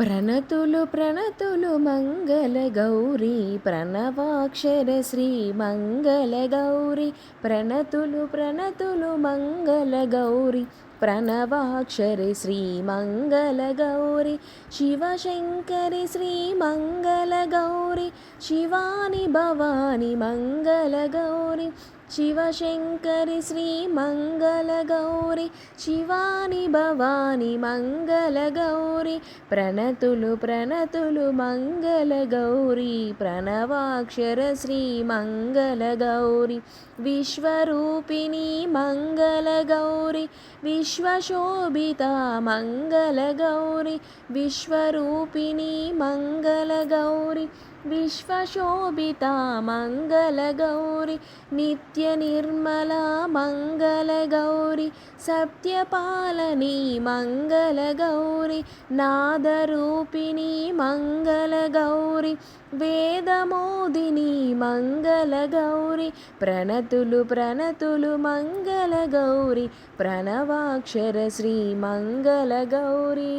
ప్రణతులు ప్రణతులు మంగళ గౌరీ ప్రణవాక్షర శ్రీ మంగళ గౌరీ ప్రణతులు ప్రణతులు మంగళ గౌరీ ప్రణవాక్షరి శ్రీ మంగళ గౌరి శివశంకరి శ్రీ మంగళ శివశంకరి శ్రీ మంగళ గౌరి శివాని భవాని మంగళ గౌరి ప్రణతులు ప్రణతులు మంగళ గౌరి ప్రణవాక్షర శ్రీ మంగళ గౌరి విశ్వరూపిణి మంగళ గౌరి విశ్వశోభిత మంగళగౌరి విశ్వరూపిణి మంగళగౌరి విశ్వశోభిత మంగళగౌరి నిత్య నిర్మల మంగళగౌరి సత్యపాలని మంగళగౌరి నాదరూపిణి మంగళగౌరి వేదమోదిని మంగళగౌరి ప్రణతులు ప్రణతులు మంగళగౌరి గౌరి क्षरश्री मङ्गलगौरी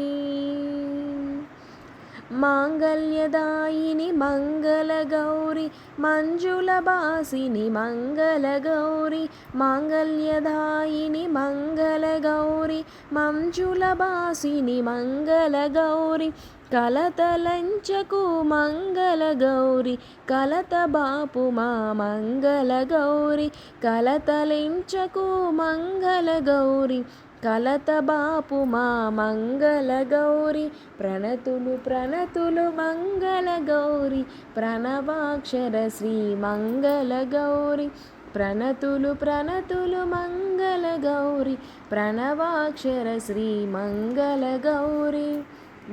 మాంగళ్యదాయిని మంగళగౌరి మంజులబాసిని మంగళగౌరి మాంగళ్యదాయిని మంగళగౌరి మంజులబాసిని మంగళగౌరి కలతలంచకు మంగళగౌరి కలత బాపు మా మంగళగౌరి కలతలించకు మంగళగౌరి కలత బాపు మా మంగళ గౌరి ప్రణతులు ప్రణతులు మంగళ గౌరి ప్రణవాక్షర శ్రీ మంగళ గౌరి ప్రణతులు ప్రణతులు మంగళ గౌరి ప్రణవాక్షర శ్రీ మంగళ గౌరి.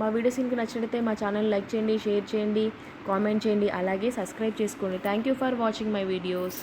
మా వీడియోస్ ఇంక నచ్చినట్లయితే మా ఛానల్ లైక్ చేయండి షేర్ చేయండి కామెంట్ చేయండి అలాగే సబ్స్క్రైబ్ చేసుకోండి. Thank you for watching my videos